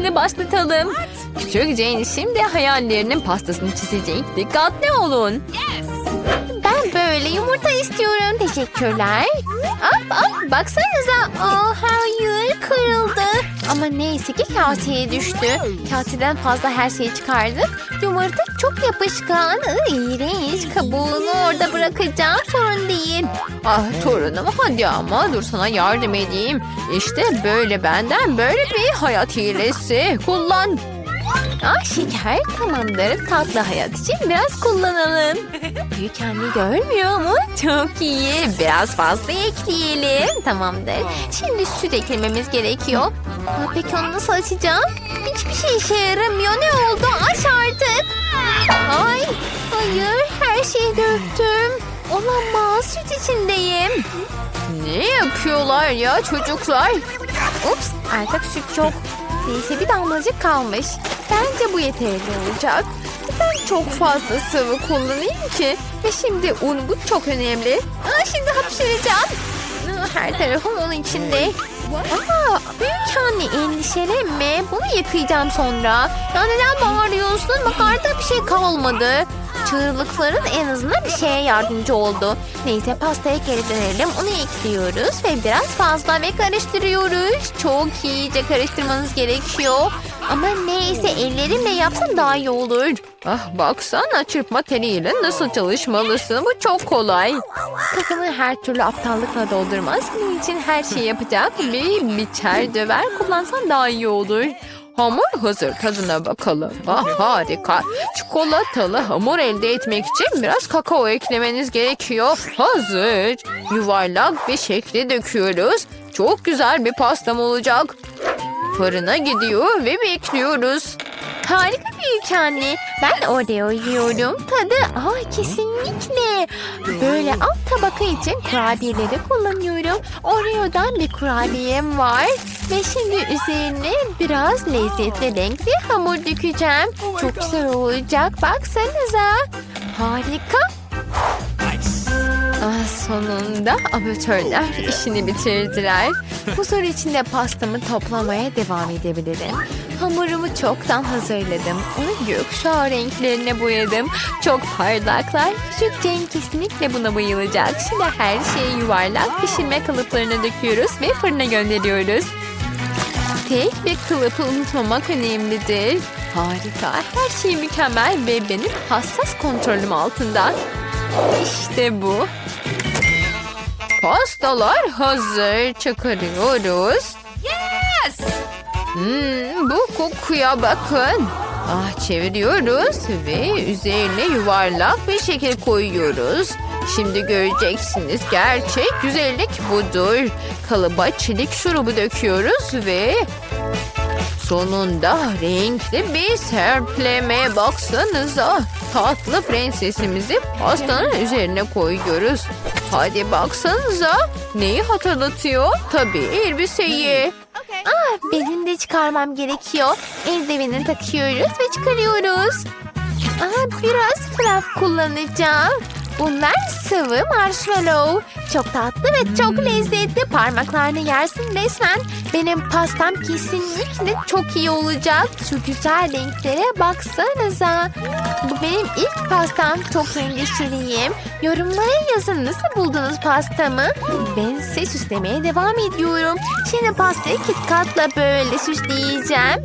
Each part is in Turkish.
atölyesini başlatalım. Küçük Jane şimdi hayallerinin pastasını çizecek. Dikkatli olun. Ben böyle yumurta istiyorum. Teşekkürler. Hop hop baksanıza. Aa, hayır kırıldı. Ama neyse ki kaseye düştü. Kaseden fazla her şeyi çıkardık. Yumurta çok yapışkan. İğrenç. Kabuğunu orada bırakacağım. Sorun değil. Ah torunum hadi ama dur sana yardım edeyim. İşte böyle benden böyle bir hayat hilesi. Kullan. Ah şeker tamamdır. Tatlı hayat için biraz kullanalım. Büyük anne görmüyor mu? Çok iyi. Biraz fazla ekleyelim. Tamamdır. Şimdi süt eklememiz gerekiyor. Aa, peki onu nasıl açacağım? Hiçbir şey işe yaramıyor. Ne oldu? Aç artık. Ay, hayır. Her şeyi döktüm. Olamaz. Süt içindeyim. Ne yapıyorlar ya çocuklar? Ups artık süt çok. Neyse bir damlacık kalmış. Bence bu yeterli olacak. Ben çok fazla sıvı kullanayım ki. Ve şimdi un bu çok önemli. Aa, şimdi hapşıracağım. Her tarafım onun içinde. Aa, büyük anne endişelenme. Bunu yıkayacağım sonra. Ya neden bağırıyorsun? Bak artık bir şey kalmadı. Çığlıkların en azından bir şeye yardımcı oldu. Neyse pastaya geri dönelim. Onu ekliyoruz ve biraz fazla ve karıştırıyoruz. Çok iyice karıştırmanız gerekiyor. Ama neyse ellerimle yapsam daha iyi olur. Ah baksana çırpma teliyle nasıl çalışmalısın. Bu çok kolay. Kafanı her türlü aptallıkla doldurmaz. Bunun için her şeyi yapacak bir biçer döver kullansan daha iyi olur. Hamur hazır tadına bakalım. Ah harika. Çikolatalı hamur elde etmek için biraz kakao eklemeniz gerekiyor. Hazır. Yuvarlak bir şekli döküyoruz. Çok güzel bir pastam olacak. Fırına gidiyor ve bekliyoruz. Harika büyük anne. Ben Oreo yiyorum. Tadı aa, kesinlikle. Böyle alt tabaka için kurabiyeleri kullanıyorum. Oreo'dan bir kurabiyem var. Ve şimdi üzerine biraz lezzetli renkli hamur dökeceğim. Çok güzel olacak. Baksanıza. Harika. Sonunda amatörler işini bitirdiler. Huzur içinde pastamı toplamaya devam edebilirim. Hamurumu çoktan hazırladım. Onu gökkuşağı renklerine boyadım. Çok parlaklar. Küçük Jane kesinlikle buna bayılacak. Şimdi her şeyi yuvarlak pişirme kalıplarına döküyoruz ve fırına gönderiyoruz. Tek bir kılıfı unutmamak önemlidir. Harika, her şey mükemmel ve benim hassas kontrolüm altında. İşte bu. Pastalar hazır. Çıkarıyoruz. Yes! Hmm, bu kokuya bakın. Ah, çeviriyoruz ve üzerine yuvarlak bir şekil koyuyoruz. Şimdi göreceksiniz gerçek güzellik budur. Kalıba çilik şurubu döküyoruz ve sonunda renkli bir serpleme baksanıza. Tatlı prensesimizi pastanın üzerine koyuyoruz. Hadi baksanıza. Neyi hatırlatıyor? Tabii elbiseyi. Ah, benim de çıkarmam gerekiyor. Eldivenini takıyoruz ve çıkarıyoruz. Aa, biraz fluff kullanacağım. Bunlar sıvı marshmallow. Çok tatlı ve çok lezzetli. Parmaklarını yersin resmen. Benim pastam kesinlikle çok iyi olacak. Şu güzel renklere baksanıza. Benim ilk pastam. Çok endişeliyim. Yorumlara yazın nasıl buldunuz pastamı? Ben size süslemeye devam ediyorum. Şimdi pastayı KitKat'la böyle süsleyeceğim.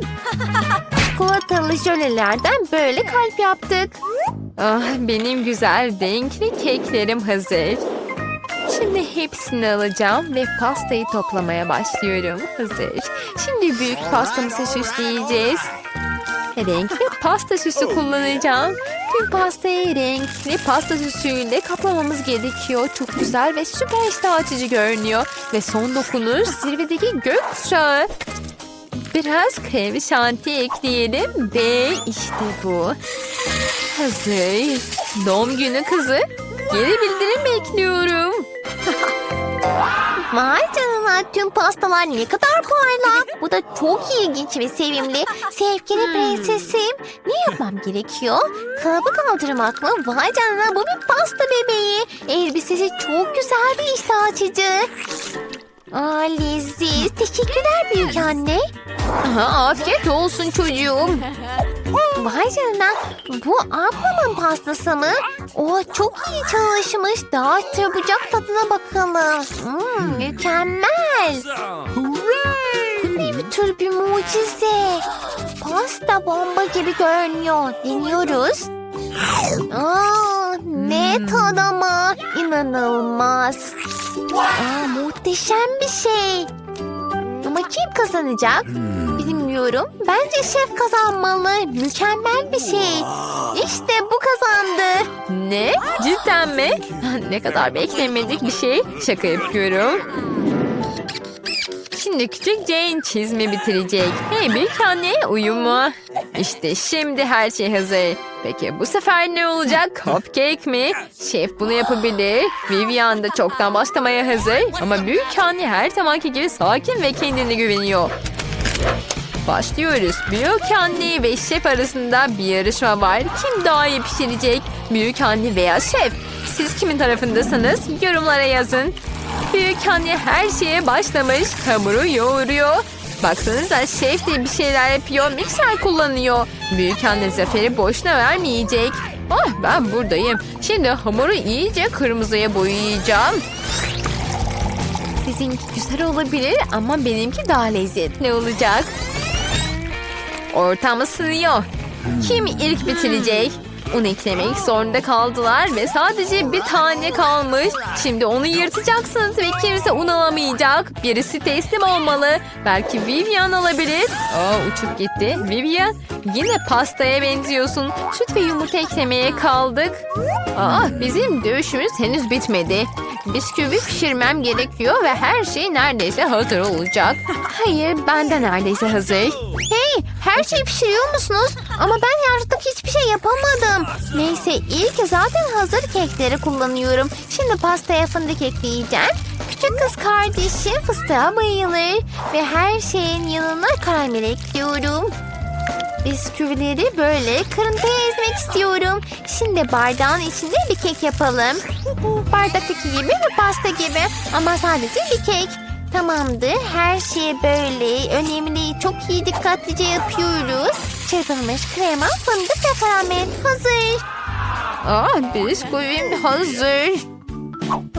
Çikolatalı jölelerden böyle kalp yaptık. Ah, benim güzel renkli keklerim hazır. Şimdi hepsini alacağım ve pastayı toplamaya başlıyorum. Hazır. Şimdi büyük pastamızı süsleyeceğiz. Renkli pasta süsü kullanacağım. Tüm pastayı renkli pasta süsüyle kaplamamız gerekiyor. Çok güzel ve süper iştah açıcı görünüyor. Ve son dokunuş zirvedeki gökkuşağı. Biraz krem şanti ekleyelim ve işte bu. Hazır. Doğum günü kızı. Geri bildirim bekliyorum. Vay canına tüm pastalar ne kadar parlak. Bu da çok ilginç ve sevimli. Sevgili prensesim. Ne yapmam gerekiyor? Kalıbı kaldırmak mı? Vay canına bu bir pasta bebeği. Elbisesi çok güzel bir iştah açıcı. Aa leziz. Teşekkürler büyük anne. Aha, afiyet olsun çocuğum. Vay canına. Bu ablamın pastası mı? O çok iyi çalışmış. Daha çabucak tadına bakalım. Hmm, mükemmel. Bu ne bir tür bir mucize. Pasta bomba gibi görünüyor. Deniyoruz. Aa, ne tadı ama. İnanılmaz. Aa, muhteşem bir şey. Ama kim kazanacak? Bilmiyorum. Bence şef kazanmalı. Mükemmel bir şey. İşte bu kazandı. Ne? Cidden mi? Ne kadar beklemedik bir şey. Şaka yapıyorum. Şimdi küçük Jane çizimi bitirecek. Hey büyük anne uyuma. İşte şimdi her şey hazır. Peki bu sefer ne olacak? Cupcake mi? Şef bunu yapabilir. Vivian da çoktan başlamaya hazır. Ama büyük anne her zamanki gibi sakin ve kendine güveniyor. Başlıyoruz. Büyük anne ve şef arasında bir yarışma var. Kim daha iyi pişirecek? Büyük anne veya şef? Siz kimin tarafındasınız? Yorumlara yazın. Büyük anne her şeye başlamış. Hamuru yoğuruyor. Baksanıza şef de bir şeyler yapıyor. Mikser kullanıyor. Büyük anne zaferi boşuna vermeyecek. Ah ben buradayım. Şimdi hamuru iyice kırmızıya boyayacağım. Sizinki güzel olabilir ama benimki daha lezzetli olacak. Ortam ısınıyor. Kim ilk bitirecek? Un eklemek zorunda kaldılar ve sadece bir tane kalmış. Şimdi onu yırtacaksınız ve kimse un alamayacak. Birisi teslim olmalı. Belki Vivian alabilir. Aa uçup gitti. Vivian yine pastaya benziyorsun. Süt ve yumurta eklemeye kaldık. Aa bizim dövüşümüz henüz bitmedi. Bisküvi pişirmem gerekiyor ve her şey neredeyse hazır olacak. Hayır ben de neredeyse hazır. Hey, her şeyi pişiriyor musunuz? Ama ben artık hiçbir şey yapamadım. Neyse, ilk zaten hazır kekleri kullanıyorum. Şimdi pastaya fındık ekleyeceğim. Küçük kız kardeşim fıstığa bayılır. Ve her şeyin yanına karamel ekliyorum. Bisküvileri böyle kırıntıya ezmek istiyorum. Şimdi bardağın içinde bir kek yapalım. Bardaktaki gibi ve pasta gibi. Ama sadece bir kek. Tamamdır. Her şeyi böyle önemli, çok iyi dikkatlice yapıyoruz. Çırpılmış krema, fındık ve karamel hazır. Aa bisküvim hazır.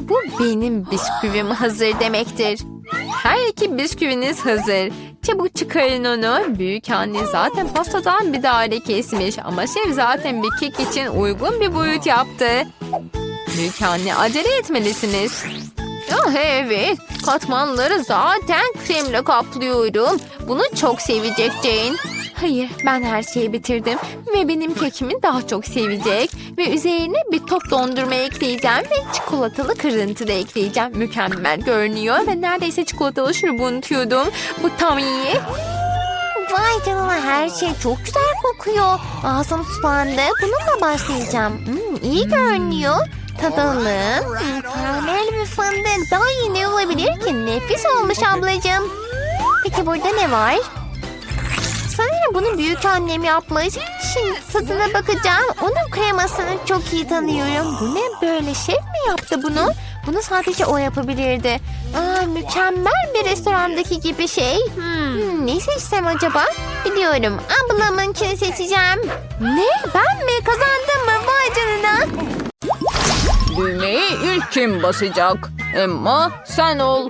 Bu benim bisküvim hazır demektir. Her iki bisküviniz hazır. Çabuk çıkarın onu. Büyük anne zaten pastadan bir daire kesmiş ama şef zaten bir kek için uygun bir boyut yaptı. Büyük anne acele etmelisiniz. Ah evet, katmanları zaten kremle kaplıyorum. Bunu çok sevecek Jane. Hayır, ben her şeyi bitirdim ve benim kekimi daha çok sevecek. Ve üzerine bir top dondurma ekleyeceğim ve çikolatalı kırıntı da ekleyeceğim. Mükemmel görünüyor ve neredeyse çikolatalı şurubu unutuyordum. Bu tam iyi. Vay canına her şey çok güzel kokuyor. Ağzım sulandı. Bununla başlayacağım. Hmm, iyi görünüyor. Tadalım. Hmm, karamel ve fındık. Daha iyi ne olabilir ki? Nefis olmuş ablacığım. Peki burada ne var? Bunu büyük annem yapmış. Şimdi tadına bakacağım. Onun kremasını çok iyi tanıyorum. Bu ne böyle? Şef mi yaptı bunu? Bunu sadece o yapabilirdi. Aa, mükemmel bir restorandaki gibi şey. Hmm, ne seçsem acaba? Biliyorum. Ablamınkini seçeceğim. Ne? Ben mi? Kazandım mı? Vay canına. Düğmeyi ilk kim basacak? Emma sen ol.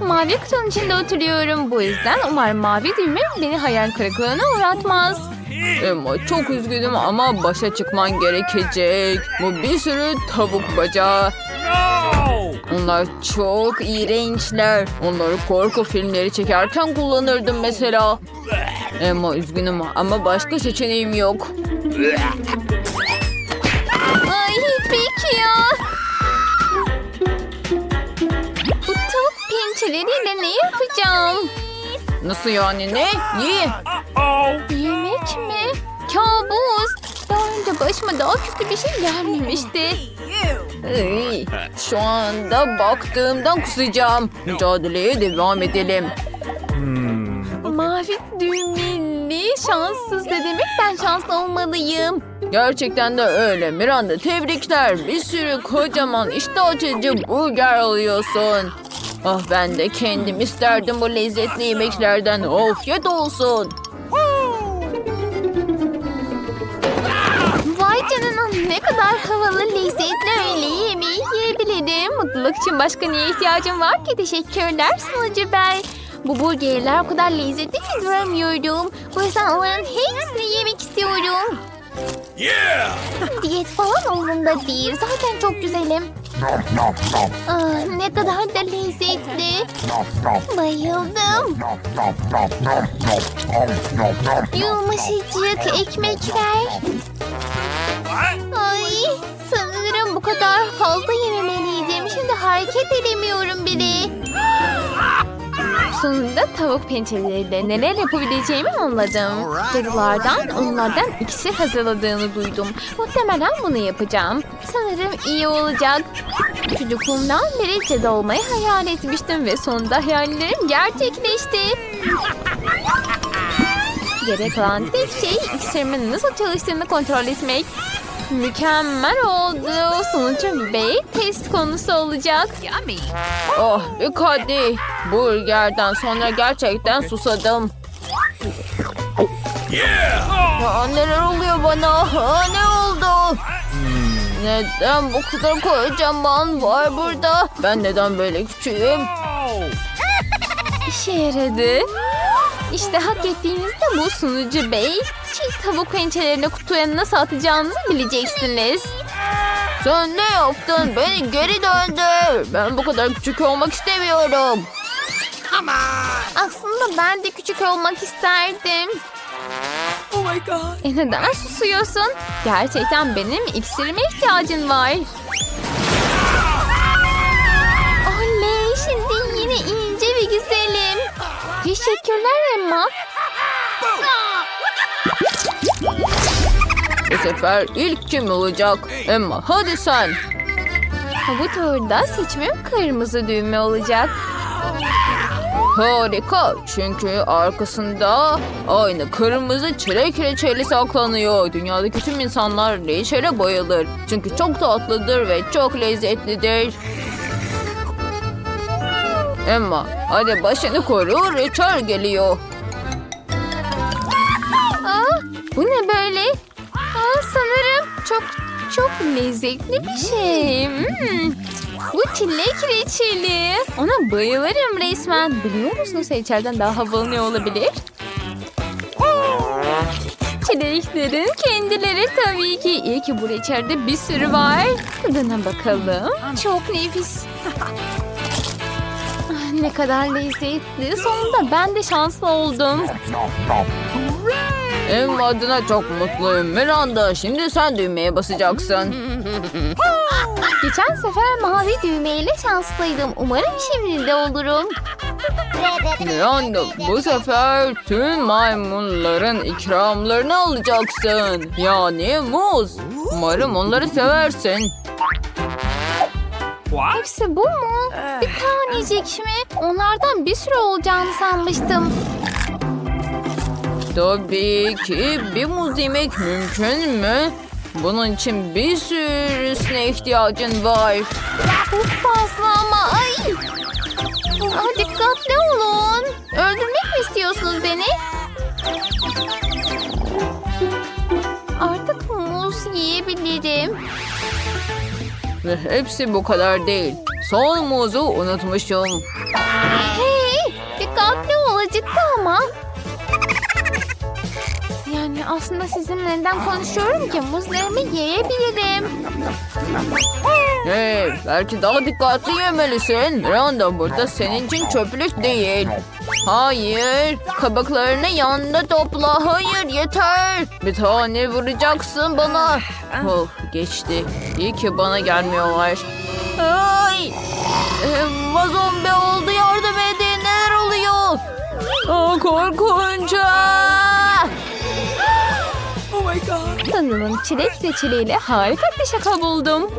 Mavi kutunun içinde oturuyorum. Bu yüzden umarım mavi düğme beni hayal kırıklığına uğratmaz. Emma çok üzgünüm ama başa çıkman gerekecek. Bu bir sürü tavuk bacağı. Onlar çok iğrençler. Onları korku filmleri çekerken kullanırdım mesela. Emma üzgünüm ama başka seçeneğim yok. Ay peki ya. Pençeleriyle ne yapacağım? Nasıl yani ne? Ye. Yemek mi? Kabus. Daha önce başıma daha kötü bir şey gelmemişti. Iy, şu anda baktığımdan kusacağım. Mücadeleye devam edelim. Mavi düğmeli şanssız ne demek ben şanslı olmalıyım. Gerçekten de öyle. Miranda tebrikler. Bir sürü kocaman iştah açıcı burger alıyorsun. Ah ben de kendim isterdim bu lezzetli yemeklerden. Afiyet olsun. Vay canına ne kadar havalı lezzetli öğle yemeği yiyebilirim. Mutluluk için başka neye ihtiyacım var ki? Teşekkürler sunucu bey. Bu burgerler o kadar lezzetli ki duramıyorum. Bu yüzden onların hepsini yemek istiyorum. Diyet falan umurumda değil. Zaten çok güzelim. Nom nom nom Ah, ne kadar da lezzetli. nom nom Bayıldım. nom nom nom nom nom nom nom Yumuşacık ekmekler. Ay, sanırım bu kadar fazla yememeliydim. Şimdi hareket edemiyorum bile. Sonunda tavuk pençeleriyle neler yapabileceğimi anladım. Cadılardan onlardan ikisi hazırladığını duydum. Muhtemelen bunu yapacağım. Sanırım iyi olacak. Çocukluğumdan beri cadı olmayı hayal etmiştim ve sonunda hayallerim gerçekleşti. Gerek olan tek şey iksirimin nasıl çalıştığını kontrol etmek. Mükemmel oldu. Sonucu bey test konusu olacak. Oh hadi. Burgerden sonra gerçekten susadım. Ya neler oluyor bana? Ha, ne oldu? Neden bu kadar kocaman var burada? Ben neden böyle küçüğüm? İşe yaradı. İşte hak ettiğinizde bu sunucu bey. Çiğ tavuk pençelerini kutuya nasıl atacağınızı bileceksiniz. Sen ne yaptın? Beni geri döndür. Ben bu kadar küçük olmak istemiyorum. Aslında ben de küçük olmak isterdim. E neden susuyorsun? Gerçekten benim iksirime ihtiyacın var. Oley şimdi yine ince ve güzelim. Teşekkürler Emma. Bu sefer ilk kim olacak? Emma hadi sen. Bu turda seçimim kırmızı düğme olacak. Harika. Çünkü arkasında aynı kırmızı çilek reçeli saklanıyor. Dünyadaki tüm insanlar reçele bayılır. Çünkü çok tatlıdır ve çok lezzetlidir. Emma hadi başını koru reçel geliyor. Bu ne böyle? Aa, sanırım çok çok lezzetli bir şey. Hmm. Bu çilek reçeli. Ona bayılırım resmen. Biliyor musunuz içeriden daha havalı ne olabilir? Çileklerin kendileri tabii ki. İyi ki bu reçelde bir sürü var. Tadına bakalım. Çok nefis. Ah, Ne kadar lezzetli. Sonunda ben de şanslı oldum. Emma adına çok mutluyum. Miranda şimdi sen düğmeye basacaksın. Geçen sefer mavi düğmeyle şanslıydım. Umarım şimdi de olurum. Miranda bu sefer tüm maymunların ikramlarını alacaksın. Yani muz. Umarım onları seversin. Hepsi bu mu? Bir tanecik mi? Onlardan bir sürü olacağını sanmıştım. Tabii ki bir muz yemek mümkün mü? Bunun için bir sürüsüne ihtiyacın var. Çok fazla ama ay. Aa, dikkatli olun. Öldürmek mi istiyorsunuz beni? Artık muz yiyebilirim. Ve hepsi bu kadar değil. Son muzu unutmuşum. Hey, dikkatli ol acıttı ama. Aslında sizinle neden konuşuyorum ki muzlarımı yiyebilirim. Hey, belki daha dikkatli yemelisin. Miranda burada senin için çöplük değil. Hayır, kabuklarını yanında topla. Hayır, yeter. Bir tane vuracaksın bana. Oh, geçti. İyi ki bana gelmiyorlar. Ay! Emma zombi oldu. Yardım edin. Neler oluyor? Aa, korkunç. Aa! Sanırım çilek reçeliyle harika bir şaka buldum.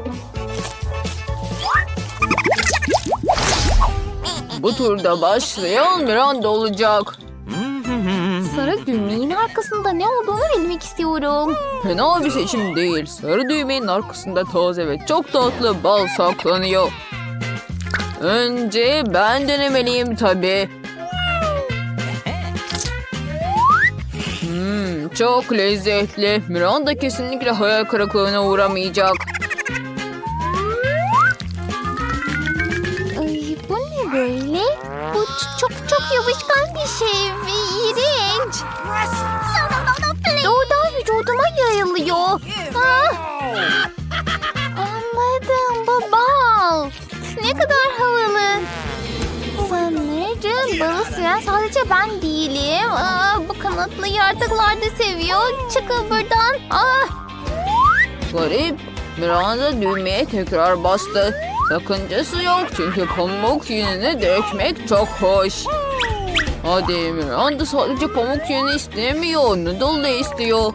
Bu turda başlayan Miranda olacak. Sarı düğmenin arkasında ne olduğunu bilmek istiyorum. Fena bir seçim değil. Sarı düğmenin arkasında taze ve çok tatlı bal saklanıyor. Önce ben denemeliyim tabii. Çok lezzetli. Miranda kesinlikle hayal kırıklığına uğramayacak. Ay, bu ne böyle? Bu çok çok yapışkan bir şey iğrenç. Doğrudan vücuduma yayılıyor. Ah! Anladım bu bal. Ne kadar. Süren sadece ben değilim. Aa, bu kanatlı yaratıklar da seviyor. Çıkın buradan. Ah! Garip. Miranda düğmeye tekrar bastı. Sakıncası yok çünkü pamuk yününü dökmek çok hoş. Hadi Miranda sadece pamuk yünü istemiyor. Noodle da istiyor.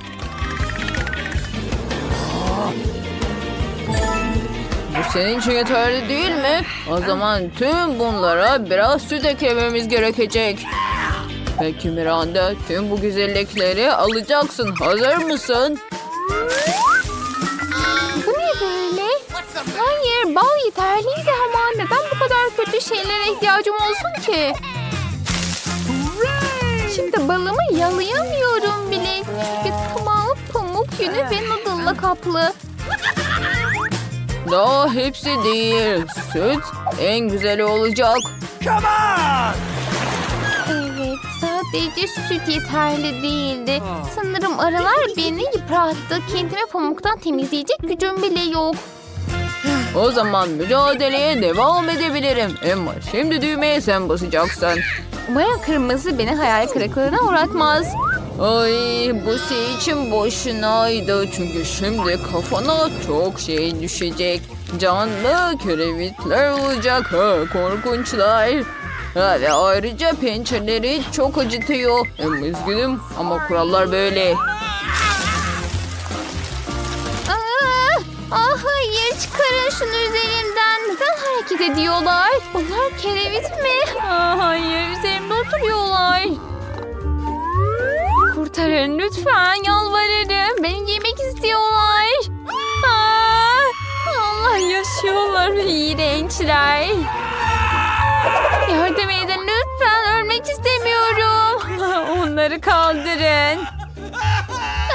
Senin için yeterli değil mi? O zaman tüm bunlara biraz süt eklememiz gerekecek. Peki Miranda tüm bu güzellikleri alacaksın. Hazır mısın? Bu ne böyle? Hayır bal yeterliydi ama neden bu kadar kötü şeylere ihtiyacım olsun ki? Şimdi balımı yalayamıyorum bile. Çünkü tamamı pamuk yünü ve noodle'la kaplı. Daha hepsi değil. Süt en güzeli olacak. Evet sadece süt yeterli değildi. Sanırım arılar beni yıprattı. Kendimi pamuktan temizleyecek gücüm bile yok. O zaman mücadeleye devam edebilirim. Emma şimdi düğmeye sen basacaksın. Umarım kırmızı beni hayal kırıklığına uğratmaz. Ay bu şey için boşunaydı. Çünkü şimdi kafana çok şey düşecek. Canlı kerevitler olacak. Ha, korkunçlar. Ha, ve ayrıca pençeleri çok acıtıyor. Em, üzgünüm ama kurallar böyle. Aa, ah hayır çıkarın şunu üzerimden. Neden hareket ediyorlar? Bunlar kerevit mi? Aa, hayır üzerimde oturuyorlar. Kurtarın lütfen yalvarırım. Beni yemek istiyorlar. Aa, Allah yaşıyorlar ve iğrençler. Yardım edin lütfen ölmek istemiyorum. Onları kaldırın.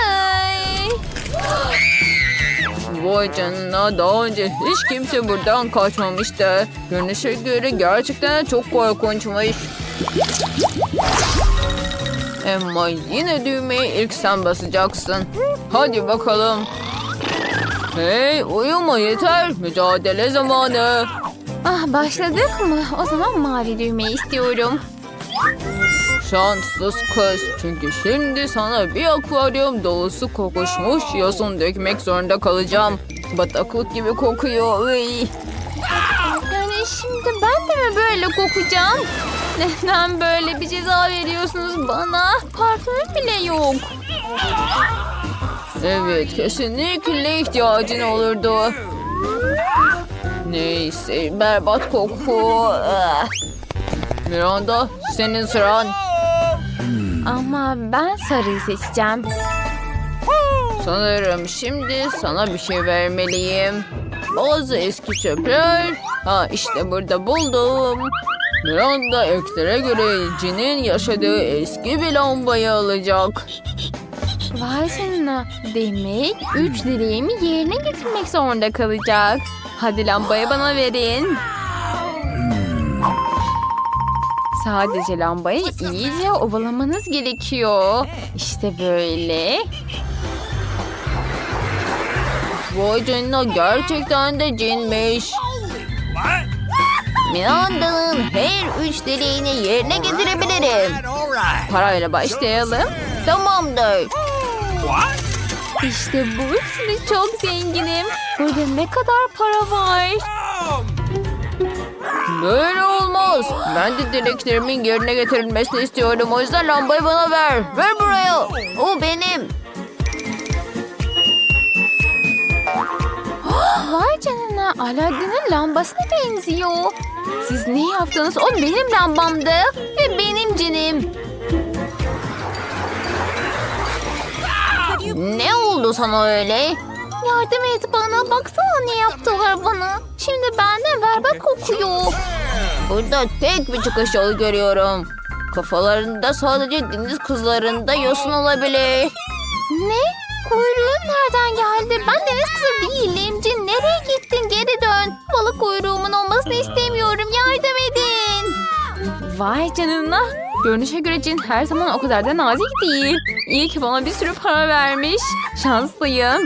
Ay. Vay canına daha önce hiç kimse buradan kaçmamıştı. Görünüşe göre gerçekten çok korkunçmuş. Emma yine düğmeye ilk sen basacaksın. Hadi bakalım. Hey uyuma yeter. Mücadele zamanı. Ah başladık mı? O zaman mavi düğmeyi istiyorum. Şanssız kız. Çünkü şimdi sana bir akvaryum dolusu kokuşmuş yosun dökmek zorunda kalacağım. Bataklık gibi kokuyor. Iy. Yani şimdi ben de mi böyle kokacağım? Neden böyle bir ceza veriyorsunuz bana? Parfüm bile yok. Evet, kesinlikle ihtiyacın olurdu. Neyse, berbat koku. Miranda, senin sıran. Ama ben sarıyı seçeceğim. Sanırım şimdi sana bir şey vermeliyim. Bazı eski çöpler. Ha işte burada buldum. Miranda ekslere göre Cin'in yaşadığı eski bir lambayı alacak. Vay canına. Demek üç dileğimi yerine getirmek zorunda kalacak. Hadi lambayı bana verin. Sadece lambayı iyice ovalamanız gerekiyor. İşte böyle. Vay canına gerçekten de cinmiş. Miranda'nın her üç dileğini yerine getirebilirim. Parayla başlayalım. Tamamdır. İşte bu. Şimdi çok zenginim. Burada ne kadar para var? Böyle olmaz. Ben de dileklerimin yerine getirilmesini istiyorum. O yüzden lambayı bana ver. Ver buraya. O benim. Vay canına Aladdin'in lambasına benziyor. Siz ne yaptınız? O benim lambamdı ve benim cinim. Ne oldu sana öyle? Yardım et bana. Baksana ne yaptılar bana. Şimdi benden berbat kokuyor. Burada tek bir çıkış yolu görüyorum. Kafalarında sadece deniz kızlarında yosun olabilir. Ne? Kuyruğun nereden geldi? Ben deniz kızı değilim. Cin nereye gittin? Geri dön. Balık kuyruğumun olmasını istemiyorum. Yardım edin. Vay canına. Görünüşe göre Cin her zaman o kadar da nazik değil. İyi ki bana bir sürü para vermiş. Şanslıyım.